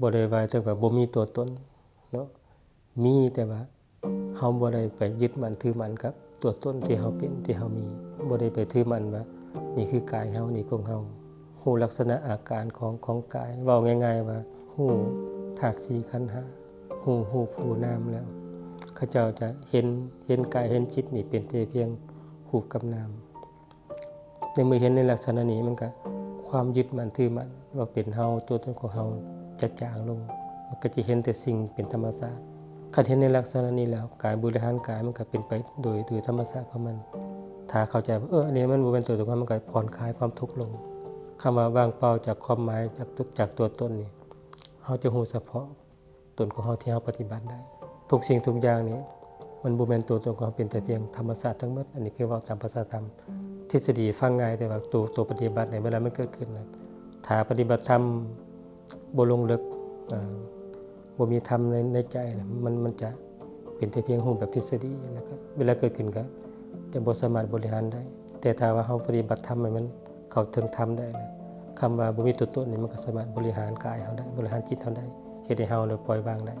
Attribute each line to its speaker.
Speaker 1: บ่ได้ว่าแต่ว่าบ่มีตัวตนเนาะมีแต่ว่าเฮาบ่ได้ไปยึดมั่นถือมั่นกับ ตัวตนที่เฮาเป็นที่เฮามีบ่ได้ไปถือมั่นว่านี่คือกายเฮานี่ของเฮาฮู้ลักษณะอาการของของกายเว้าง่าย ๆ ว่าฮู้ธาตุสี่ขันธ์ห้าฮู้ฮู้ผู้นามแล้วเขาเจ้าจะเห็นเห็นกายเห็นจิตนี่เป็นแต่เพียงรูปกับนามในเมื่อเห็นในลักษณะนี้มันก็ความยึดมั่นถือมั่นว่าเป็นเฮาตัวตนของเฮา จะจางลง มันก็จะเห็นแต่สิ่งเป็นธรรมชาติคันเห็นในลักษณะนี้แล้วกายบริหารกายมันก็เป็นไปโดยโดยธรรมชาติของมัน ถ้าเข้าใจเอออันนี้มันบ่เป็นตัวตนของมันก็ผ่อนคลายความทุกข์ลงคำว่าวางเปล่าจากความหมายจากตุกจากตัวตนนี่เฮาจะรู้เฉพาะตนของเฮาที่เฮาปฏิบัติได้ ทุกสิ่งทุกอย่างนี่มันบ่แม่นตัวตนของเป็นแต่เพียงธรรมชาติทั้งหมดอันนี้คือว้าตามภาษาธรรมทฤษฎีฟังง่ายแต่ว่าตัวตัวปฏิบัติในเวลามันเกิดขึ้นนะถ้าปฏิบัติธรรม บ่ลงลึกบ่มีธรรมในในใจมันมันจะเป็นแต่เพียงรูปแบบทฤษฎีแล้วก็เวลาเกิดขึ้นก็จะบ่สามารถบริหารได้ แต่ถ้าว่าเฮาปฏิบัติธรรมให้มันเข้าถึงธรรมได้นะคำว่าบ่มีตัวตนนี่มันก็สามารถบริหารกายเฮาได้บริหารจิตเฮาได้เฮ็ดให้เฮาได้ปล่อยวางได้